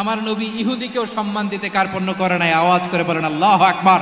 আমার নবী ইহুদিকেও সম্মান দিতে কার্পণ্য করে নাই আওয়াজ করে বলেন আল্লাহ আকবার।